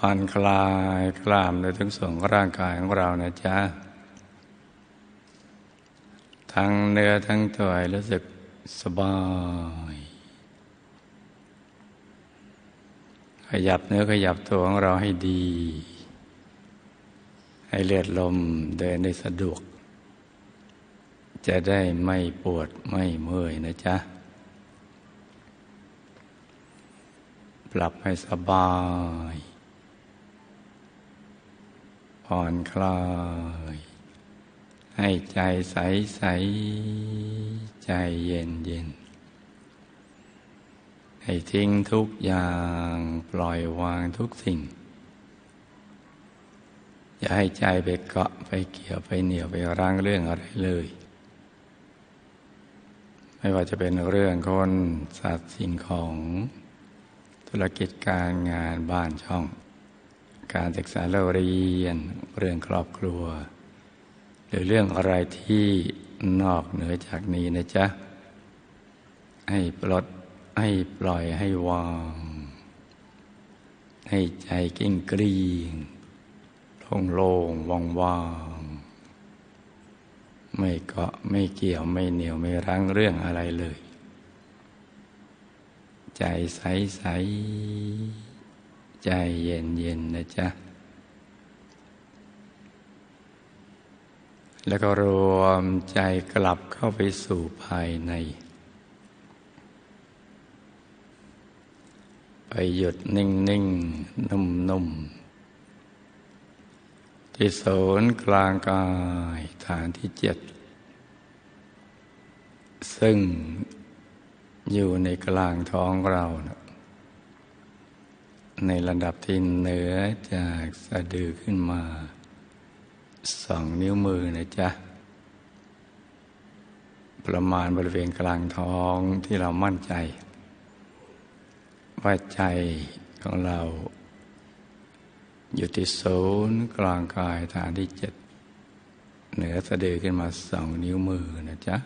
ผ่อนคลายกล้ามในทั้งส่วนของร่างกายของเรานะจ๊ะ ทั้งเนื้อทั้งตัวรู้สึกสบาย ขยับเนื้อขยับตัวของเราให้ดี ให้เลือดลมเดินได้สะดวก จะได้ไม่ปวดไม่เมื่อยนะจ๊ะ ปรับให้สบาย ผ่อนคลาย ให้ใจใสใสใจเย็นเย็น ให้ทิ้งทุกอย่างปล่อยวางทุกสิ่ง อย่าให้ใจไปเกาะไปเกี่ยวไปเหนี่ยวไปร่างเรื่องอะไรเลย ไม่ว่าจะเป็นเรื่องคนสัตว์สิ่งของ ธุรกิจการงานบ้านช่อง การศึกษาเราเรียนเรื่องครอบครัว หรือเรื่องอะไรที่นอกเหนือจากนี้นะจ๊ะ ให้ปลดให้ปล่อยให้วาง ให้ใจกิ้งกรีงโล่งโล่งว่างว่างไม่เกาะไม่เกี่ยวไม่เหนียวไม่รั้งเรื่องอะไรเลย ใจใสใส ใจเย็นเย็นนะจ๊ะ แล้วก็รวมใจกลับเข้าไปสู่ภายใน ไปหยุดนิ่งนิ่งนุ่มนุ่มที่โสนกลางกายฐานที่เจ็ด ซึ่งอยู่ในกลางท้องเรานะ ในระดับที่เหนือจากสะดือขึ้นมาสองนิ้วมือนะจ๊ะ ประมาณบริเวณกลางท้องที่เรามั่นใจ ว่าใจของเราอยู่ที่ศูนย์กลางกายฐานที่เจ็ดเหนือสะดือขึ้นมาสองนิ้วมือนะจ๊ะ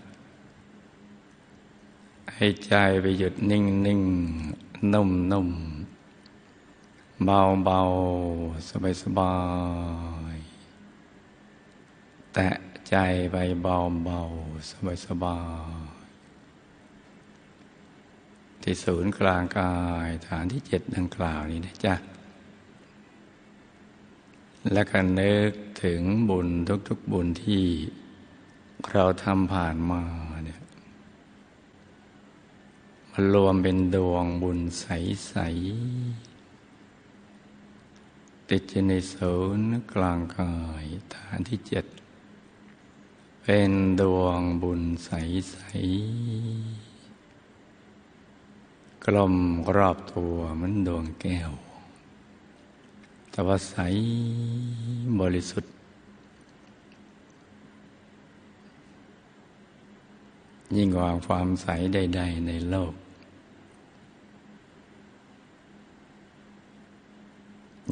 ให้ใจไปหยุดนิ่งนิ่งนุ่มนุ่ม เบาเบาสบายสบาย แตะใจไปเบาเบาสบายสบาย ที่ศูนย์กลางกายฐานที่เจ็ดดังกล่าวนี้นะจ๊ะ และก็นึกถึงบุญทุกๆบุญที่เราทำผ่านมาเนี่ยมันรวมเป็นดวงบุญใสๆ ติดอยู่ในศูนย์กลางกายฐานที่เจ็ด เป็นดวงบุญใสใสกลมรอบตัวเหมือนดวงแก้ว แต่ว่าใสบริสุทธิ์ ยิ่งกว่าความใสใด ๆ ในโลก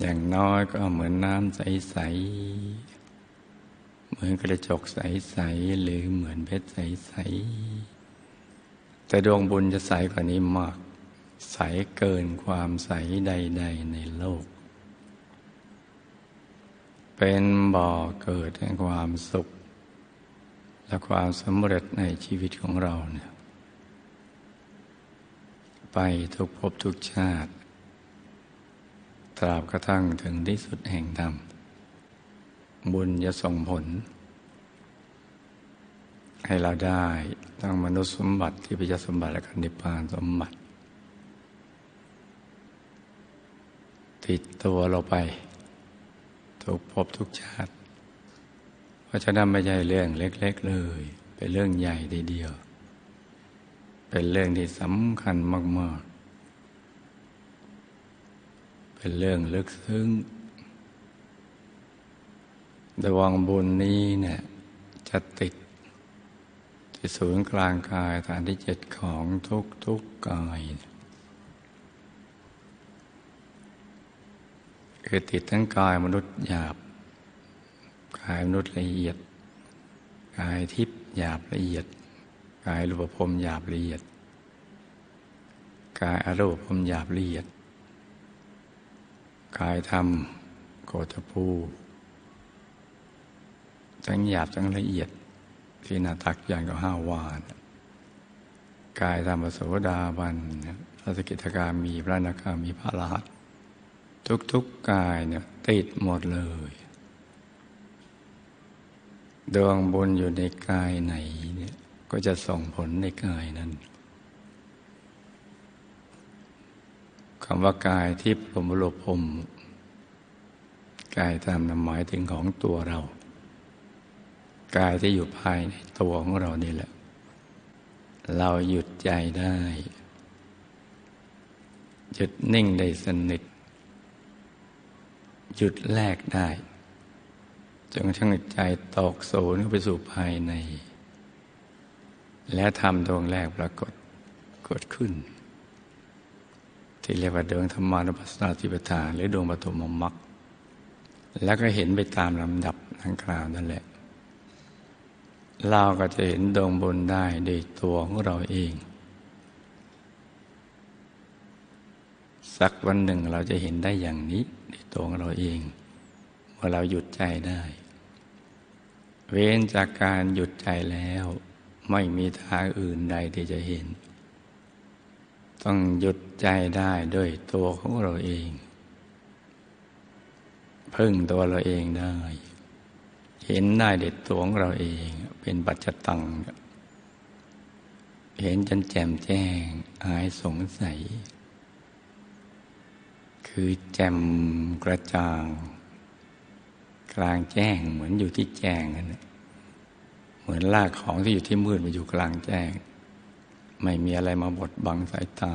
อย่างน้อยก็เหมือนน้ำใส ๆ เหมือนกระจกใส ๆ หรือเหมือนเพชรใส ๆ แต่ดวงบุญจะใสกว่านี้มาก ใสเกินความใสใด ๆ ในโลก เป็นบ่อเกิดแห่งความสุข และความสำเร็จในชีวิตของเราเนี่ย ไปทุกภพทุกชาติ ตราบกระทั่งถึงที่สุดแห่งธรรม บุญจะส่งผล ให้เราได้ทั้งมนุษย์สมบัติที่พิจสมบัติและนิพพานสมบัติ ติดตัวเราไป ทุกภพทุกชาติ เพราะฉะนั้นไม่ใช่เรื่องเล็ก ๆ เลย เป็นเรื่องใหญ่ทีเดียว เป็นเรื่องที่สำคัญมาก ๆ เป็นเรื่องลึกซึ้งดวงบุญนี้เนี่ยจะติดที่ศูนย์กลางกายฐานที่เจ็ดของทุกทุกกายคือติดทั้งกายมนุษย์หยาบ กายมนุษย์ละเอียด กายทิพย์หยาบละเอียด กายรูปภพหยาบละเอียด กายอรูปภพหยาบละเอียด กายธรรมโกฏภูทั้งหยาบทั้งละเอียดที่นาตักอย่างกับห้าวานกายธรรมโสดาบันพระสกิทาการมีพระนาคามีพระรหัสทุกๆกกายเนี่ยติดหมดเลย ดวงบุญอยู่ในกายไหนเนี่ยก็จะส่งผลในกายนั้น คำว่ากายที่พรมโลพมกายตามนหมายถึงของตัวเรา กายที่อยู่ภายในตัวของเรานี่แหละ เราหยุดใจได้ หยุดนิ่งได้สนิท หยุดแลกได้จนกระทั่งใจตกโสนเข้าไปสู่ภายใน และทำดวงแรกปรากฏเกิดขึ้น ที่เรียกว่าดวงธรรมานุปัสสนาธิปทานหรือดวงปฐมมรรคแล้วก็เห็นไปตามลำดับทังคราวนั่นแหละ เราก็จะเห็นดวงบนได้โดยตัวของเราเอง สักวันหนึ่งเราจะเห็นได้อย่างนี้ในตัวของเราเองว่าเราหยุดใจได้ เว้นจากการหยุดใจแล้ว ไม่มีทางอื่นใดที่จะเห็น ต้องหยุดใจได้ด้วยตัวของเราเอง พึ่งตัวเราเองได้ เห็นได้เด็ดตัวของเราเองเป็นปัจจตัง เห็นจนแจ่มแจ้งหายสงสัย คือแจ่มกระจ่าง กลางแจ้งเหมือนอยู่ที่แจ้งกันเหมือนลากของที่อยู่ที่มืดมาอยู่กลางแจ้ง ไม่มีอะไรมาบดบังสายตา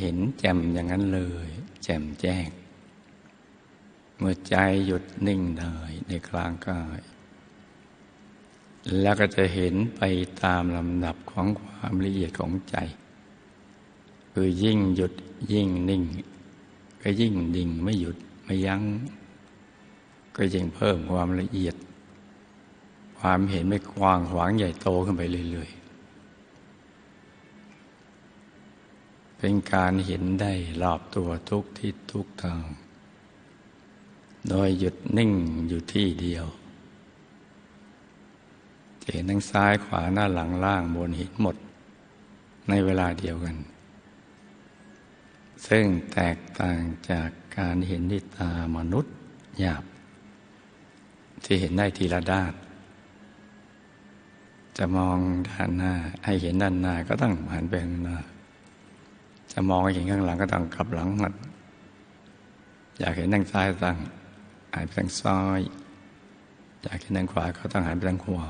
เห็นแจ่มอย่างนั้นเลย แจ่มแจ้ง เมื่อใจหยุดนิ่งได้ในกลางกาย แล้วก็จะเห็นไปตามลำดับของความละเอียดของใจ คือยิ่งหยุดยิ่งนิ่ง ก็ยิ่งดิ่งไม่หยุดไม่ยัง้ง ก็ยิ่งเพิ่มความละเอียด ความเห็นไม่กว้างขวางใหญ่โตขึ้นไปเรื่อยๆ เป็นการเห็นได้รอบตัวทุกทิศทุกทาง โดยหยุดนิ่งอยู่ที่เดียวเห็นทั้งซ้ายขวาหน้าหลังล่างบนหินหมด ในเวลาเดียวกัน ซึ่งแตกต่างจากการเห็นด้วยตามนุษย์หยาบ ที่เห็นได้ทีละด้าน จะมองด้านหน้าให้เห็นด้านหน้าก็ต้องหันไปข้างหน้า จะมองเห็นข้างหลังก็ต้องกลับหลังมันอยากเห็นทางซ้ายต้องหันไปทางซ้ายอยากเห็นทางขวาก็ต้องหันไปทางขวา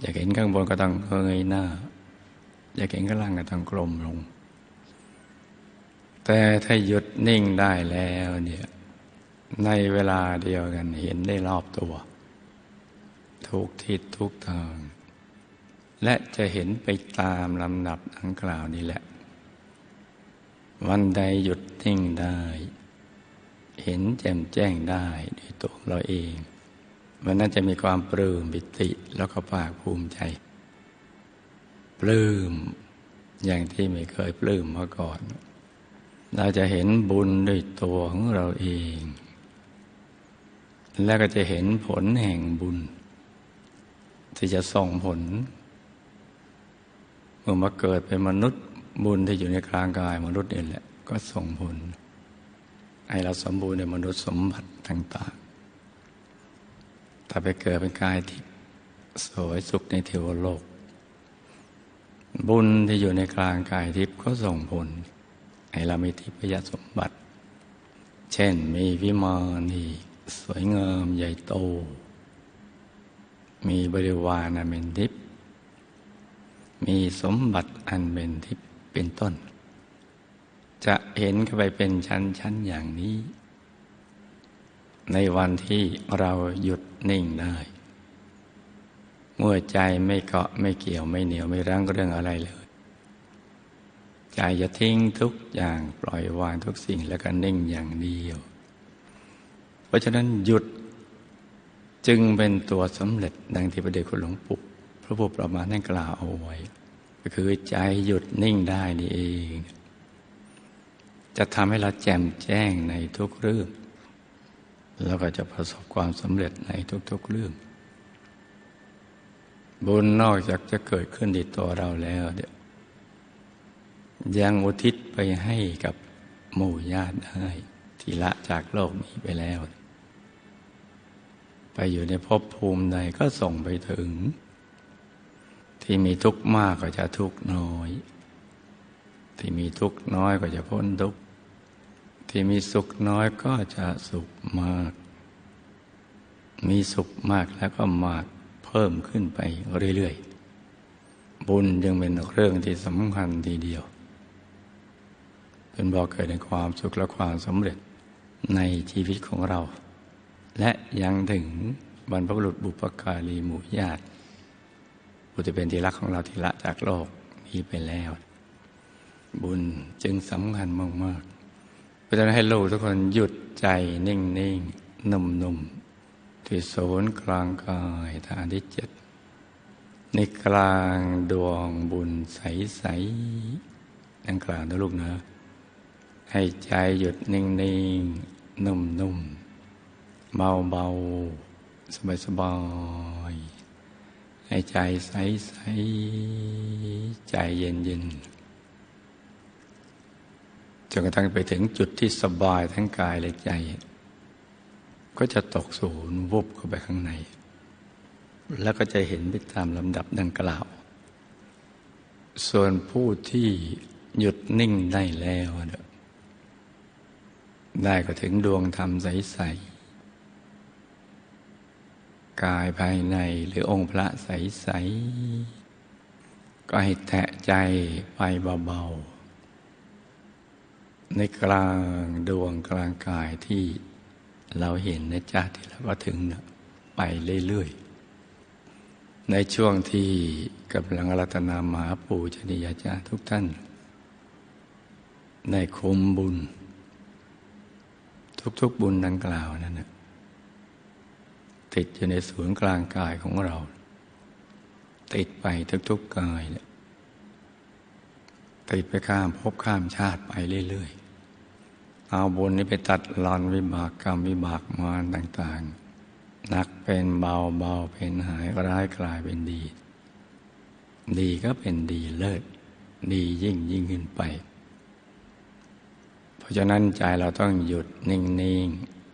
อยากเห็นข้างบนก็ต้องเงยหน้า อยากเห็นข้างล่างก็ต้องกลมลง แต่ถ้าหยุดนิ่งได้แล้วเนี่ยในเวลาเดียวกันเห็นได้รอบตัว ทุกทิศทุกทาง และจะเห็นไปตามลำดับดังกล่าวนี้แหละ วันใดหยุดนิ่งได้ เห็นแจ่มแจ้งได้ด้วยตัวเราเองมันน่าจะมีความปลื้มปิติแล้วก็ภาคภูมิใจ ปลื้มอย่างที่ไม่เคยปลื้มมาก่อน เราจะเห็นบุญด้วยตัวของเราเอง แล้วก็จะเห็นผลแห่งบุญ ที่จะส่งผล เมื่อมาเกิดเป็นมนุษย์ บุญที่อยู่ในกลางกายมนุษย์นี่แหละก็ส่งผลให้เราสมบูรณ์ในมนุษย์สมบัติต่างๆ ถ้าไปเกิดเป็นกายที่สวยสุขในเทวโลก บุญที่อยู่ในกลางกายทิพย์ก็ส่งผลให้เรามีทิพยสมบัติ เช่นมีวิมานที่สวยงามใหญ่โต มีบริวารอันเป็นทิพย์มีสมบัติอันเป็นทิพย์ เป็นต้น จะเห็นเข้าไปเป็นชั้นชั้นอย่างนี้ ในวันที่เราหยุดนิ่งได้เมื่อใจไม่เกาะไม่เกี่ยวไม่เหนียวไม่รั้งเรื่องอะไรเลย ใจจะทิ้งทุกอย่างปล่อยวางทุกสิ่งแล้วก็นิ่งอย่างเดียว เพราะฉะนั้นหยุดจึงเป็นตัวสำเร็จดังที่พระเดชคุณหลวงปู่พระพุทธประมาณนั่นกล่าวเอาไว้ ก็คือใจหยุดนิ่งได้นี่เอง จะทำให้เราแจ่มแจ้งในทุกเรื่อง แล้วก็จะประสบความสำเร็จในทุกๆเรื่อง บุญนอกจากจะเกิดขึ้นในตัวเราแล้วเดี๋ยยังอุทิศไปให้กับหมู่ญาติได้ที่ละจากโลกนี้ไปแล้ว ไปอยู่ในภพภูมิใดก็ส่งไปถึง ที่มีทุกข์มากก็จะทุกข์น้อย ที่มีทุกข์น้อยก็จะพ้นทุกข์ที่มีสุขน้อยก็จะสุขมาก มีสุขมากแล้วก็มากเพิ่มขึ้นไปเรื่อยๆ บุญยังเป็นเรื่องที่สำคัญทีเดียว เป็นบอกเกิดในความสุขและความสำเร็จในชีวิตของเรา และยังถึงบรรพบุรุษบุปการีหมู่ญาติ ผู้จะเป็นที่รักของเราที่ละจากโลกนี้ไปแล้ว บุญจึงสำคัญมากๆราะฉะนั้นให้ลูกทุกคนหยุดใจนิ่งนิ่งนุ่มนุ่มที่ศูนย์กลางกายฐานที่เจ็ดในกลางดวงบุญใสใสดังกลางนะลูกนะให้ใจหยุดนิ่งนิ่งนุ่มนุ่มเบาเบาสบายสบาย ให้ใจใสใสใจเย็นเย็นจนกระทั่งไปถึงจุดที่สบายทั้งกายและใจ ก็จะตกศูนย์วุบเข้าไปข้างใน แล้วก็จะเห็นไปตามลำดับดังกล่าว ส่วนผู้ที่หยุดนิ่งได้แล้ว ได้ก็ถึงดวงธรรมใสๆ กายภายในหรือองค์พระใส ๆ ก็ให้แตะใจไปเบา ๆ ในกลางดวงกลางกายที่เราเห็นนะจ๊ะที่เราก็ถึงไปเรื่อย ๆ ในช่วงที่กำลังรัตนามาปูชนียาจาทุกท่าน ในคุมบุญ ทุก ๆ บุญดังกล่าวนั่นนะ ติดอยู่ในศูนย์กลางกายของเรา ติดไปทุกๆกายเนี่ยติดไปข้ามพบข้ามชาติไปเรื่อยๆ เอาบุญนี้ไปตัดรอนวิบากกรรมวิบากมารต่างๆ นักเป็นเบาเบาเป็นหายร้ายกลายเป็นดี ดีก็เป็นดีเลิศดียิ่งยิ่งขึ้นไป เพราะฉะนั้นใจเราต้องหยุดนิ่งนิ่ง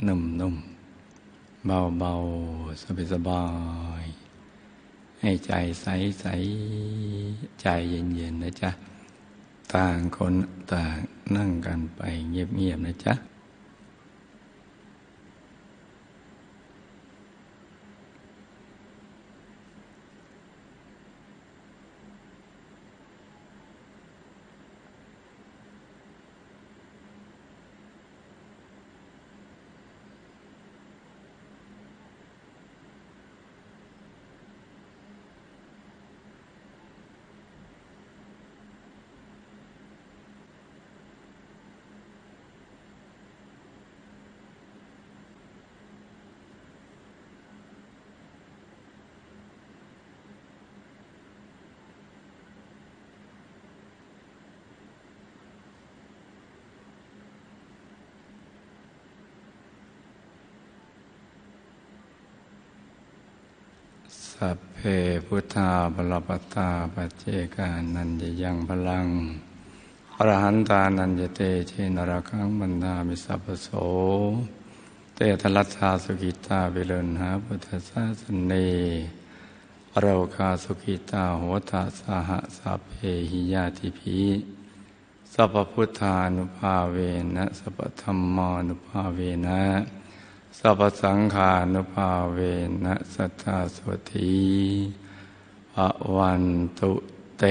นุ่มนุ่ม เบาเบาสบายสบาย ให้ใจใสใสใจเย็นเย็นนะจ๊ะ ต่างคนต่างนั่งกันไปเงียบๆนะจ๊ะ สัพเพพุทธาบลปตาปเจกานันยยังพลังอรหันตานันยเตเชนรคังบันดามิสัพโส เตทลัตชาสุกิตาวิเลนหาพุทธศาสเนเราคาสุกิตาโหตาสหสัพเพหิยาติพีสัพพุทธานุภาเวนะสัพธรรมานุภาเวนะ สัพสังขานุภาเวนะสัทธาสวทีภวันตุเต